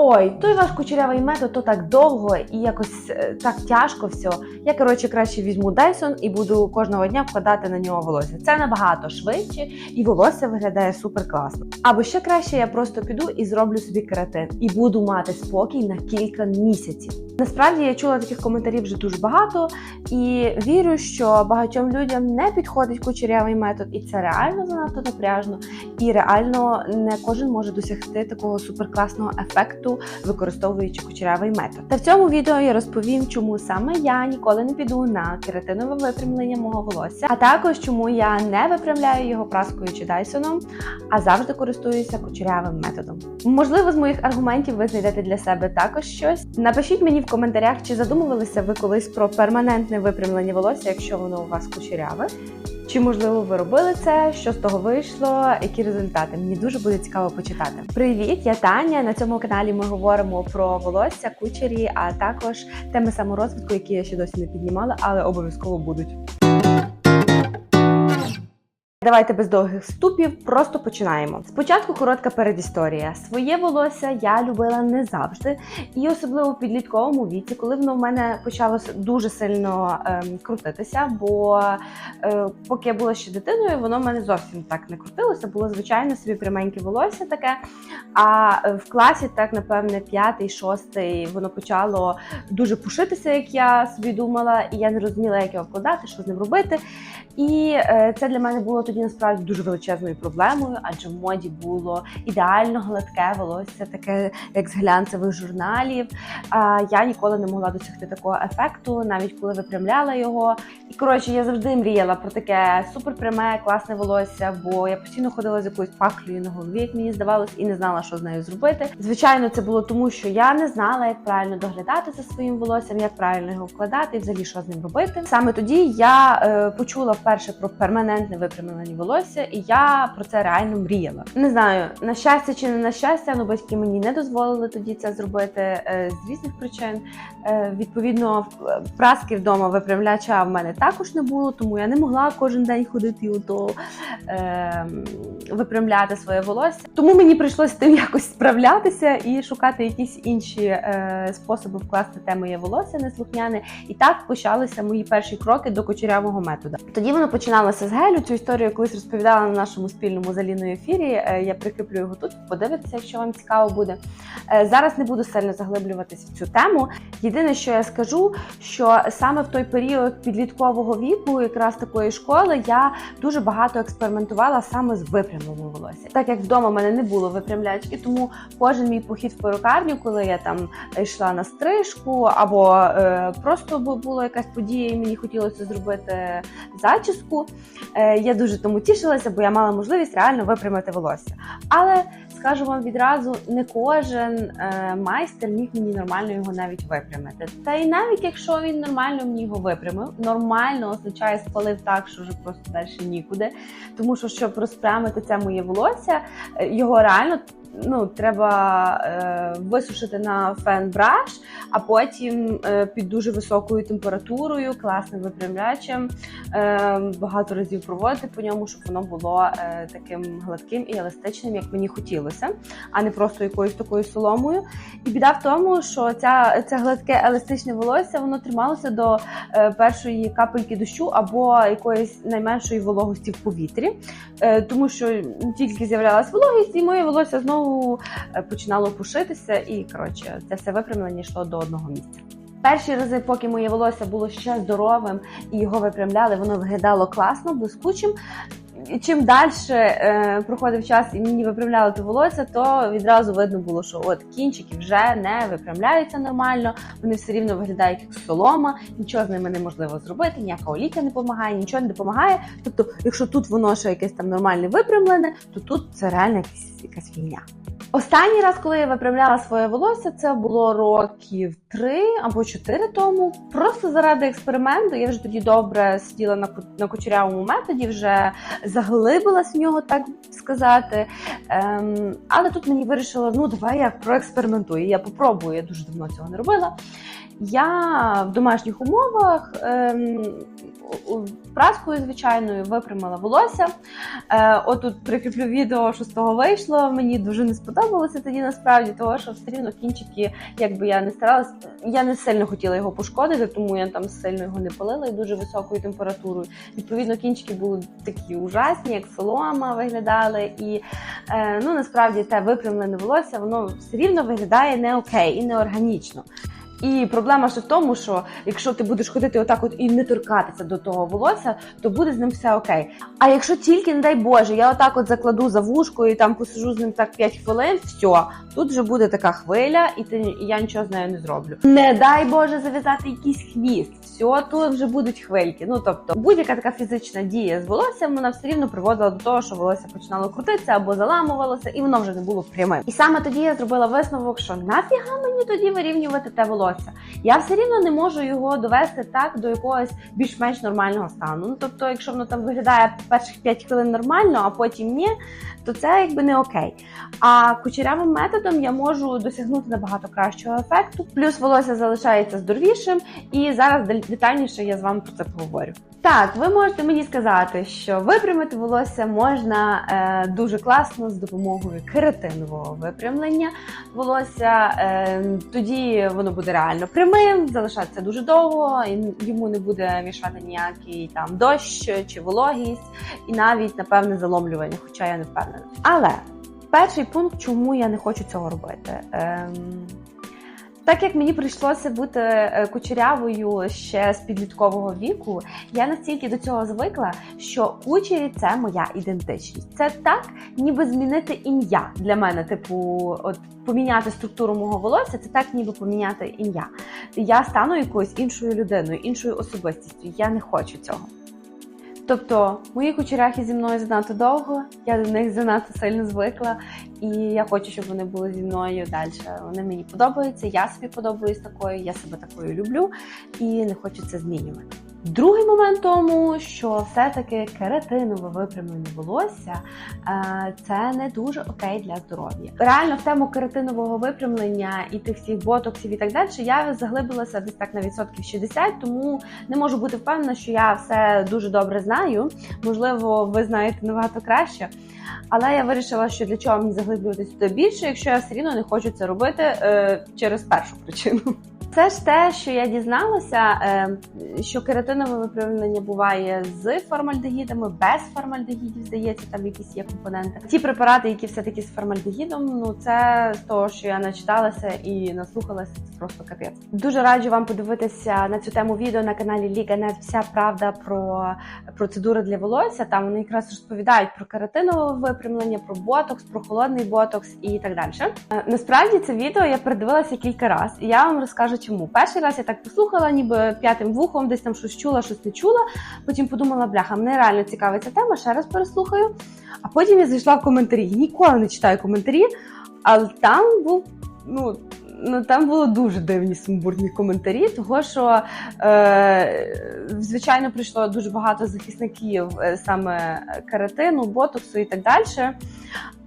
Ой, той ваш кучерявий метод то так довго і якось е, так тяжко все. Я коротше краще візьму Dyson і буду кожного дня вкладати на нього волосся. Це набагато швидше, і волосся виглядає супер класно. Або ще краще, я просто піду і зроблю собі кератин і буду мати спокій на кілька місяців. Насправді я чула таких коментарів вже дуже багато, і вірю, що багатьом людям не підходить кучерявий метод, і це реально занадто напряжно. І реально не кожен може досягти такого суперкласного ефекту, використовуючи кучерявий метод. Та в цьому відео я розповім, чому саме я ніколи не піду на кератинове випрямлення мого волосся, а також чому я не випрямляю його праскою чи дайсоном, а завжди користуюся кучерявим методом. Можливо, з моїх аргументів ви знайдете для себе також щось. Напишіть мені в коментарях, чи задумувалися ви колись про перманентне випрямлення волосся, якщо воно у вас кучеряве. Чи можливо ви робили це? Що з того вийшло? Які результати? Мені дуже буде цікаво почитати. Привіт, я Таня. На цьому каналі ми говоримо про волосся, кучері, а також теми саморозвитку, які я ще досі не піднімала, але обов'язково будуть. Давайте без довгих вступів, просто починаємо. Спочатку коротка передісторія. Своє волосся я любила не завжди, і особливо в підлітковому віці, коли воно в мене почало дуже сильно ем, крутитися. Бо е, поки я була ще дитиною, воно в мене зовсім так не крутилося. Було звичайно собі пряменьке волосся таке. А е, в класі, так напевне, п'ятий, шостий, воно почало дуже пушитися, як я собі думала, і я не розуміла, як його вкладати, що з ним робити. І е, це для мене було тоді насправді дуже величезною проблемою, адже в моді було ідеально гладке волосся, таке як з глянцевих журналів. А я ніколи не могла досягти такого ефекту, навіть коли випрямляла його. І коротше, я завжди мріяла про таке суперпряме, класне волосся, бо я постійно ходила з якоюсь паклею на голові, як мені здавалось, і не знала, що з нею зробити. Звичайно, це було тому, що я не знала, як правильно доглядати за своїм волоссям, як правильно його вкладати, і взагалі що з ним робити. Саме тоді я е, почула вперше про перманентне випрямлення волосся, і я про це реально мріяла. Не знаю, на щастя чи не на щастя, ну батьки мені не дозволили тоді це зробити е, з різних причин. Е, відповідно, праски вдома випрямляча в мене також не було, тому я не могла кожен день ходити ото е, випрямляти своє волосся. Тому мені прийшлося з тим якось справлятися і шукати якісь інші е, способи вкласти те моє волосся неслухняне. І так почалися мої перші кроки до кучерявого методу. Тоді воно починалося з гелю. Цю історію колись розповідала на нашому спільному з Аліною ефірі. Е, Я прикріплю його тут. Подивитися, якщо вам цікаво буде. Е, Зараз не буду сильно заглиблюватись в цю тему. Єдине, що я скажу, що саме в той період підліткового віку, якраз такої школи, я дуже багато експериментувала саме з випрямленням волосся. Так як вдома в мене не було випрямлячки, тому кожен мій похід в перукарню, коли я там йшла на стрижку, або е, просто була якась подія, і мені хотілося зробити зачіску. Е, я дуже тому тішилася, бо я мала можливість реально випрямити волосся. Але скажу вам відразу, не кожен е, майстер міг мені нормально його навіть випрямити. Та й навіть якщо він нормально мені його випрямив, нормально означає спалив так, що вже просто далі нікуди. Тому що щоб розпрямити це моє волосся, е, його реально. Ну, треба е, висушити на фен-браш, а потім е, під дуже високою температурою, класним випрямлячем, е, багато разів проводити по ньому, щоб воно було е, таким гладким і еластичним, як мені хотілося, а не просто якоюсь такою соломою. І біда в тому, що ця, це гладке еластичне волосся воно трималося до е, першої капельки дощу або якоїсь найменшої вологості в повітрі, е, тому що тільки з'являлась вологість, і моє волосся знову е, починало пушитися, і коротше, це все випрямлення йшло до одного місця. Перші рази, поки моє волосся було ще здоровим і його випрямляли, воно виглядало класно, блискучим. Чим далі е, проходив час і мені виправляли те волосся, то відразу видно було, що от кінчики вже не випрямляються нормально, вони все рівно виглядають як солома, нічого з ними неможливо зробити, ніяка олійка не допомагає, нічого не допомагає. Тобто, якщо тут воно ще якесь там нормальне випрямлене, то тут це реально якась, якась. Останній раз, коли я випрямляла своє волосся, це було років три або чотири тому. Просто заради експерименту. Я вже тоді добре сиділа на на кучерявому методі, вже заглибилась в нього, так сказати. Ем, але тут мені вирішила, ну давай я проекспериментую. Я попробую. Я дуже давно цього не робила. Я в домашніх умовах ем, праскою звичайною випрямила волосся. Е, отут прикріплю відео, що з того вийшло. Мені дуже не сподобалося. тоді насправді, того що все рівно кінчики, якби я не старалась, я не сильно хотіла його пошкодити, тому я там сильно його не палила і дуже високою температурою. Відповідно, кінчики були такі ужасні, як солома виглядали. І е, ну насправді те випрямлене волосся, воно все рівно виглядає не окей і не органічно. І проблема ще в тому, що якщо ти будеш ходити отак от і не торкатися до того волосся, то буде з ним все окей. А якщо тільки, не дай Боже, я отак от закладу за вушко і там посижу з ним так 5 хвилин, все, тут вже буде така хвиля, і ти і я нічого з нею не зроблю. Не дай Боже зав'язати якийсь хвіст, все, тут вже будуть хвильки. Ну тобто, будь-яка така фізична дія з волоссям, вона все рівно приводила до того, що волосся починало крутитися або заламувалося, і воно вже не було прямим. І саме тоді я зробила висновок, що нафіга мені тоді вирівнювати те волосся. Я все рівно не можу його довести так до якогось більш-менш нормального стану. Ну тобто, якщо воно там виглядає перших 5 хвилин нормально, а потім ні, то це якби не окей. А кучерявим методом я можу досягнути набагато кращого ефекту. Плюс волосся залишається здоровішим, і зараз детальніше я з вами про це поговорю. Так, ви можете мені сказати, що випрямити волосся можна е, дуже класно з допомогою кератинового випрямлення волосся. Е, тоді воно буде реально прямим, залишатися дуже довго, і йому не буде мішати ніякий там дощ чи вологість, і навіть напевне заломлювання, хоча я не впевнена. Але перший пункт, чому я не хочу цього робити. Ем, так як мені прийшлося бути е, кучерявою ще з підліткового віку, я настільки до цього звикла, що кучері це моя ідентичність. Це так, ніби змінити ім'я для мене. Типу, от поміняти структуру мого волосся, це так, ніби поміняти ім'я. Я стану якоюсь іншою людиною, іншою особистістю. Я не хочу цього. Тобто мої кучеряхи зі мною занадто довго, я до них занадто сильно звикла, і я хочу, щоб вони були зі мною далі. Вони мені подобаються, я собі подобаюсь такою, я себе такою люблю і не хочу це змінювати. Другий момент тому, що все-таки кератинове випрямлення волосся е, це не дуже окей для здоров'я. Реально в тему кератинового випрямлення і тих всіх ботоксів і так далі я заглибилася десь так на відсотків 60, тому не можу бути впевнена, що я все дуже добре знаю. Можливо, ви знаєте набагато краще. Але я вирішила, що для чого мені заглиблюватися туди більше, якщо я все рівно не хочу це робити е, через першу причину. Це ж те, що я дізналася, е, що кератинове випрямлення буває з формальдегідами, без формальдегідів, здається, там якісь є компоненти. Ті препарати, які все-таки з формальдегідом, ну це з що я начиталася і наслухалася, це просто капець. Дуже раджу вам подивитися на цю тему відео на каналі Ліга.нет Вся правда про процедури для волосся. Там вони якраз розповідають про кератинове випрямлення, про ботокс, про холодний ботокс і так далі. Е, Насправді це відео я передивилася кілька разів, і я вам розкажу чому. Перший раз я так послухала, ніби п'ятим вухом, десь там щось чула, щось не чула. Потім подумала, бляха, мене реально цікавить ця тема, ще раз переслухаю. А потім я зайшла в коментарі. Ніколи не читаю коментарі, але там був, ну. Ну, там було дуже дивні сумбурні коментарі, того що е, звичайно прийшло дуже багато захисників е, саме каратину, ботоксу і так далі.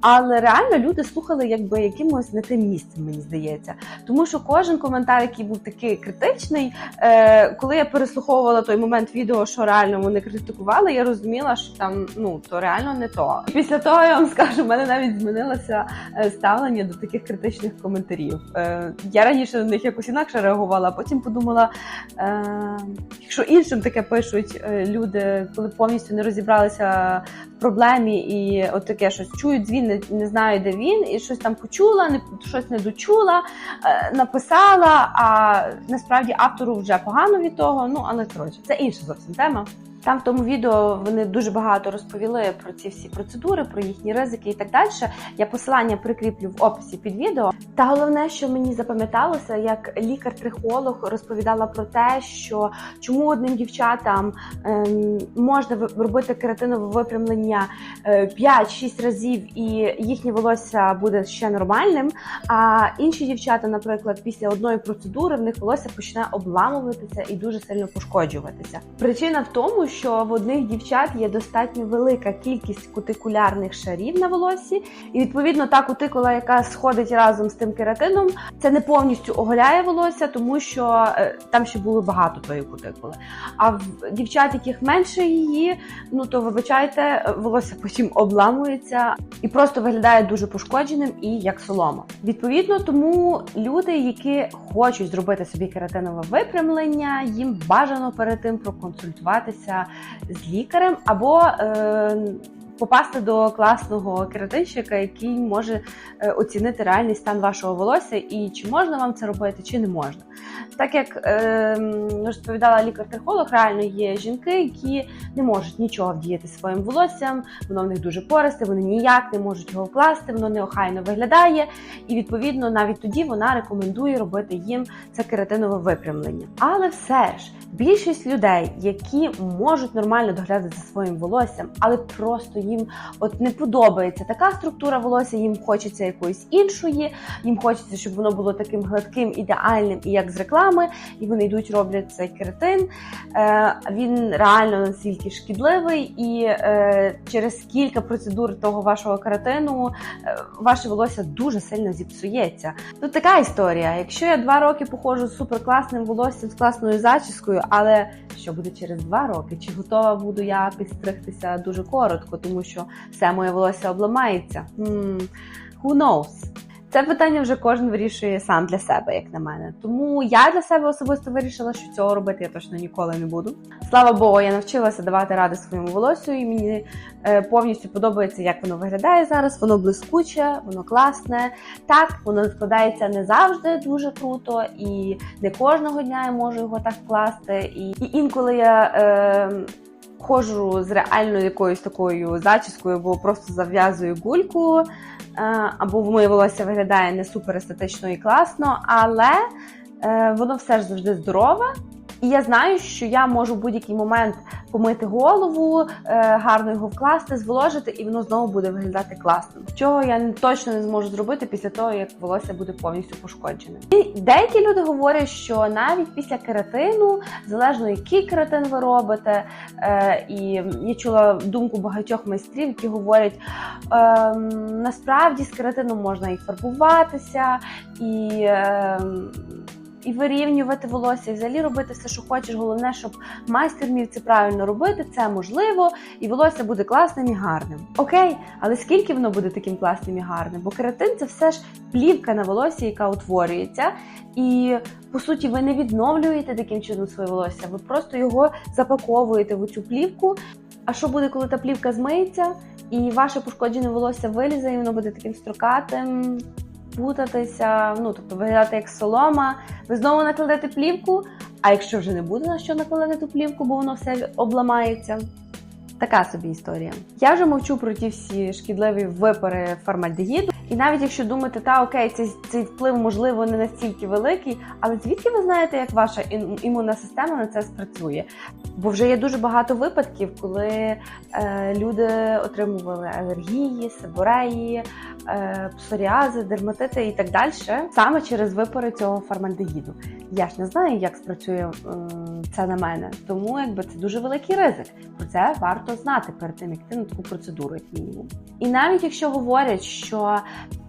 Але реально люди слухали якби якимось не тим місцем, мені здається. Тому що кожен коментар, який був такий критичний, е, коли я переслуховувала той момент відео, що реально вони критикували, я розуміла, що там ну то реально не то. Після того я вам скажу, в мене навіть змінилося е, ставлення до таких критичних коментарів. Е, я раніше на них якось інакше реагувала, а потім подумала, е, якщо іншим таке пишуть е, люди, коли повністю не розібралися в проблемі і от таке щось чують дзвін, не, не знаю, де він, і щось там почула, не щось не дочула, е, написала. А насправді автору вже погано від того. Ну але коротше, це інша зовсім тема. Там в тому відео вони дуже багато розповіли про ці всі процедури, про їхні ризики і так далі. Я посилання прикріплю в описі під відео. Та головне, що мені запам'яталося, як лікар-трихолог розповідала про те, що чому одним дівчатам ем, можна робити кератинове випрямлення е, 5-6 разів, і їхнє волосся буде ще нормальним. А інші дівчата, наприклад, після одної процедури в них волосся почне обламуватися і дуже сильно пошкоджуватися. Причина в тому, що в одних дівчат є достатньо велика кількість кутикулярних шарів на волосі, і відповідно та кутикула, яка сходить разом з тим кератином, це не повністю оголяє волосся, тому що е, там ще було багато тої кутикули. А в дівчат, яких менше її, ну то вибачайте, волосся потім обламується і просто виглядає дуже пошкодженим і як солома. Відповідно, тому люди, які хочуть зробити собі кератинове випрямлення, їм бажано перед тим проконсультуватися з лікарем або е, попасти до класного кератинщика, який може е, оцінити реальний стан вашого волосся і чи можна вам це робити, чи не можна. Так як е, розповідала лікар-трихолог, реально є жінки, які не можуть нічого вдіяти своїм волоссям, воно в них дуже пористе, вони ніяк не можуть його вкласти, воно неохайно виглядає, і відповідно навіть тоді вона рекомендує робити їм це кератинове випрямлення. Але все ж більшість людей, які можуть нормально доглядати за своїм волоссям, але просто їм от не подобається така структура волосся, їм хочеться якоїсь іншої, їм хочеться, щоб воно було таким гладким, ідеальним і як з реклами, і вони йдуть, роблять цей кератин. Е, він реально настільки шкідливий, і е, через кілька процедур того вашого кератину е, ваше волосся дуже сильно зіпсується. Тут така історія. Якщо я два роки походжу з суперкласним волоссям, з класною зачіскою, але що буде через два роки? Чи готова буду я підстригтися дуже коротко, тому що все моє волосся обламається? Hmm, who knows? Це питання вже кожен вирішує сам для себе, як на мене. Тому я для себе особисто вирішила, що цього робити я точно ніколи не буду. Слава Богу, я навчилася давати ради своєму волосю, і мені е, повністю подобається, як воно виглядає зараз. Воно блискуче, воно класне. Так, воно складається не завжди дуже круто, і не кожного дня я можу його так вкласти. І, і інколи я. Е, Ходжу з реально якоюсь такою зачіскою, або просто зав'язую гульку, або або моє волосся виглядає не супер естетично і класно, але е, воно все ж завжди здорове. І я знаю, що я можу в будь-який момент помити голову, е, гарно його вкласти, зволожити, і воно знову буде виглядати класно. Чого я точно не зможу зробити після того, як волосся буде повністю пошкоджене. І деякі люди говорять, що навіть після кератину, залежно який кератин ви робите, е, і я чула думку багатьох майстрів, які говорять, е, насправді з кератином можна і фарбуватися, і. І вирівнювати волосся, і взагалі робити все, що хочеш. Головне, щоб майстер вмів це правильно робити, це можливо, і волосся буде класним і гарним. Окей, але скільки воно буде таким класним і гарним? Бо кератин це все ж плівка на волосі, яка утворюється. І по суті, ви не відновлюєте таким чином своє волосся, ви просто його запаковуєте в цю плівку. А що буде, коли та плівка змиється, і ваше пошкоджене волосся вилізе, і воно буде таким строкатим? Путатися, ну тобто виглядати як солома. Ви знову накладете плівку. А якщо вже не буде на що накладати ту плівку, бо воно все обламається. Така собі історія. Я вже мовчу про ті всі шкідливі випари формальдегіду. І навіть якщо думаєте, та окей, цей цей вплив можливо не настільки великий, але звідки ви знаєте, як ваша імунна система на це спрацює? Бо вже є дуже багато випадків, коли е, люди отримували алергії, сибореї, е, псоріази, дерматити і так далі, саме через випари цього формальдегіду. Я ж не знаю, як спрацює е, це на мене, тому якби це дуже великий ризик. Про це варто знати перед тим, як ти на таку процедуру, як мінімум. І навіть якщо говорять, що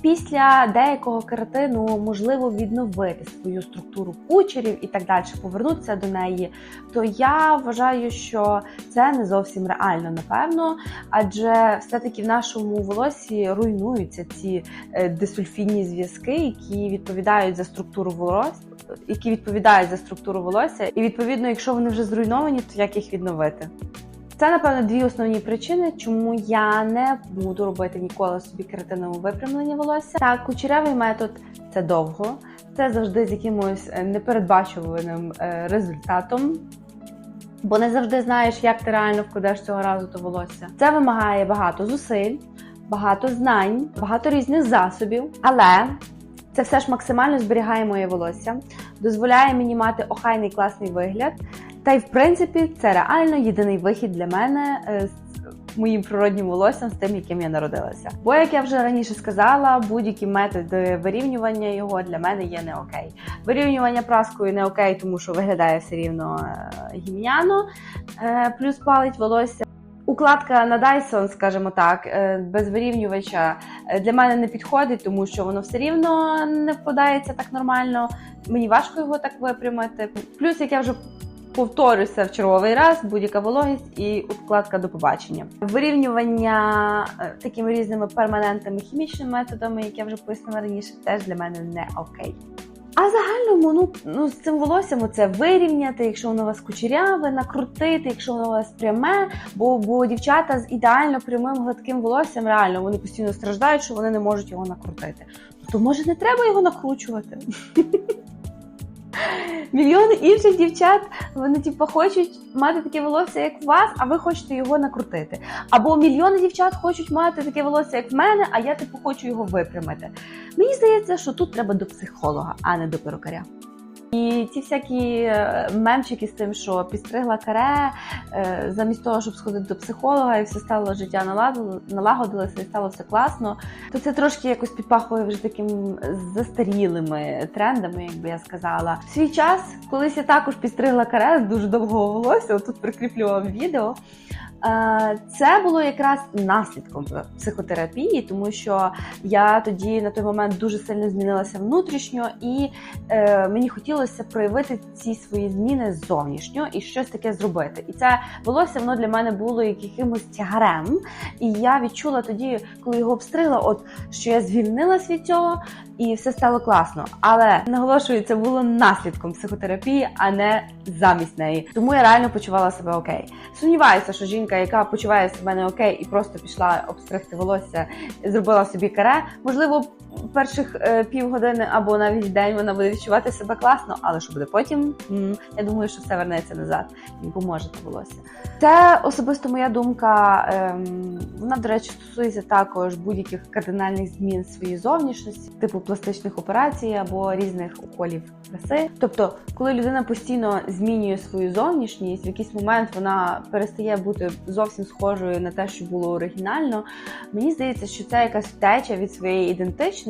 після деякого кератину можливо відновити свою структуру кучерів і так далі, повернутися до неї, то я вважаю, що це не зовсім реально, напевно, адже все-таки в нашому волосі руйнуються ці е, дисульфінні зв'язки, які відповідають за структуру волосся, які відповідають за структуру волосся, і відповідно, якщо вони вже зруйновані, то як їх відновити? Це, напевно, дві основні причини, чому я не буду робити ніколи собі кератинове випрямлення волосся. Так, кучерявий метод це довго, це завжди з якимось е, непередбачуваним е, результатом. Бо не завжди знаєш, як ти реально вкладеш цього разу то волосся. Це вимагає багато зусиль, багато знань, багато різних засобів. Але це все ж максимально зберігає моє волосся, дозволяє мені мати охайний класний вигляд. Та й в принципі це реально єдиний вихід для мене е, з моїм природнім волоссям з тим, яким я народилася. Бо, як я вже раніше сказала, будь-які методи вирівнювання його для мене є не окей. Вирівнювання праскою не окей, тому що виглядає все рівно е, гімняно, е, плюс палить волосся. Укладка на Dyson, скажімо так, без вирівнювача для мене не підходить, тому що воно все рівно не вкладається так нормально. Мені важко його так випрямити. Плюс, як я вже повторюся в черговий раз, будь-яка вологість і укладка до побачення. Вирівнювання е, такими різними перманентними хімічними методами, як я вже пояснила раніше, теж для мене не окей. А загальному, ну, ну з цим волоссям це вирівняти, якщо воно у вас кучеряве, накрутити, якщо воно у вас пряме, бо, бо дівчата з ідеально прямим гладким волоссям реально вони постійно страждають, що вони не можуть його накрутити. То може не треба його накручувати? Мільйони інших дівчат вони типу, хочуть мати таке волосся, як у вас, а ви хочете його накрутити. Або мільйони дівчат хочуть мати таке волосся, як в мене, а я типу хочу його випрямити. Мені здається, що тут треба до психолога, а не до перукаря. І ці всякі е, мемчики з тим, що підстригла каре, е, замість того, щоб сходити до психолога, і все стало життя налагодилося, і стало все класно, то це трошки якось підпахує вже таким застарілими трендами, як би я сказала. В свій час, колись я також підстригла каре дуже довгого волосся, тут прикріплю вам відео. Е, Це було якраз наслідком психотерапії, тому що я тоді на той момент дуже сильно змінилася внутрішньо, і е, мені хотілося проявити ці свої зміни зовнішньо і щось таке зробити. І це волосся воно для мене було якимось тягарем. І я відчула тоді, коли його обстригла, от що я звільнилась від цього, і все стало класно. Але наголошую, це було наслідком психотерапії, а не замість неї. Тому я реально почувала себе окей. Сумніваюся, що жінка, яка почуває себе не окей і просто пішла обстригти волосся, зробила собі каре. Можливо, перших е, півгодини або навіть день вона буде відчувати себе класно, але що буде потім? Я думаю, що все вернеться назад і поможе те волосся. Це особисто моя думка. ем, Вона, до речі, стосується також будь-яких кардинальних змін своєї зовнішності, типу пластичних операцій або різних уколів краси. Тобто, коли людина постійно змінює свою зовнішність, в якийсь момент вона перестає бути зовсім схожою на те, що було оригінально. Мені здається, що це якась втеча від своєї ідентичності,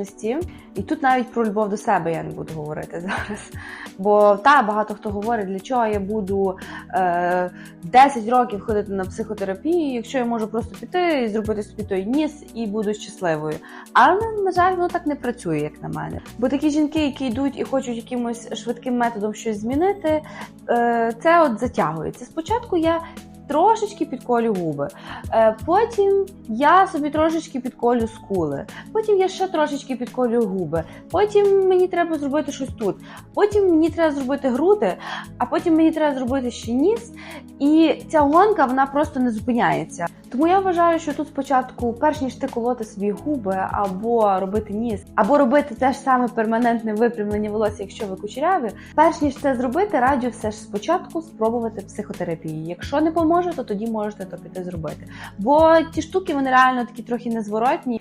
і тут навіть про любов до себе я не буду говорити зараз. Бо та багато хто говорить, для чого я буду е, 10 років ходити на психотерапію, якщо я можу просто піти і зробити собі той ніс і буду щасливою. Але на жаль, воно так не працює, як на мене. Бо такі жінки, які йдуть і хочуть якимось швидким методом щось змінити, е, це от затягується. Спочатку я. Трошечки підколю губи, Е, потім я собі трошечки підколю скули, потім я ще трошечки підколю губи, потім мені треба зробити щось тут, потім мені треба зробити груди, а потім мені треба зробити ще ніс. І ця гонка вона просто не зупиняється. Тому я вважаю, що тут спочатку, перш ніж ти колоти собі губи, або робити ніс, або робити те ж саме перманентне випрямлення волосся, якщо ви кучеряві, перш ніж це зробити, раджу все ж спочатку спробувати психотерапію. Якщо не поможе, то тоді можете то піти зробити. Бо ті штуки вони реально такі трохи незворотні,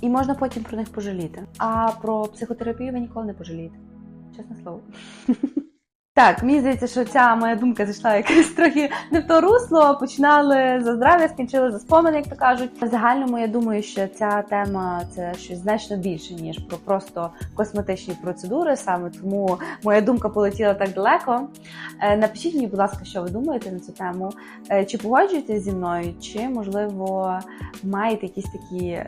і можна потім про них пожаліти. А про психотерапію ви ніколи не пожалієте. Чесне слово. Так, мені здається, що ця моя думка зайшла якось трохи не в то русло. Починали за здрав'я, скінчили за спомини, як то кажуть. В загальному я думаю, що ця тема це щось значно більше, ніж про просто косметичні процедури. Саме тому моя думка полетіла так далеко. Е, Напишіть мені, будь ласка, що ви думаєте на цю тему. Е, Чи погоджуєтесь зі мною, чи можливо маєте якісь такі.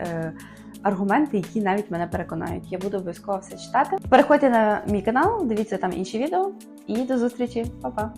Аргументи, які навіть мене переконають. Я буду обов'язково все читати. Переходьте на мій канал, дивіться там інші відео і до зустрічі, Па-па!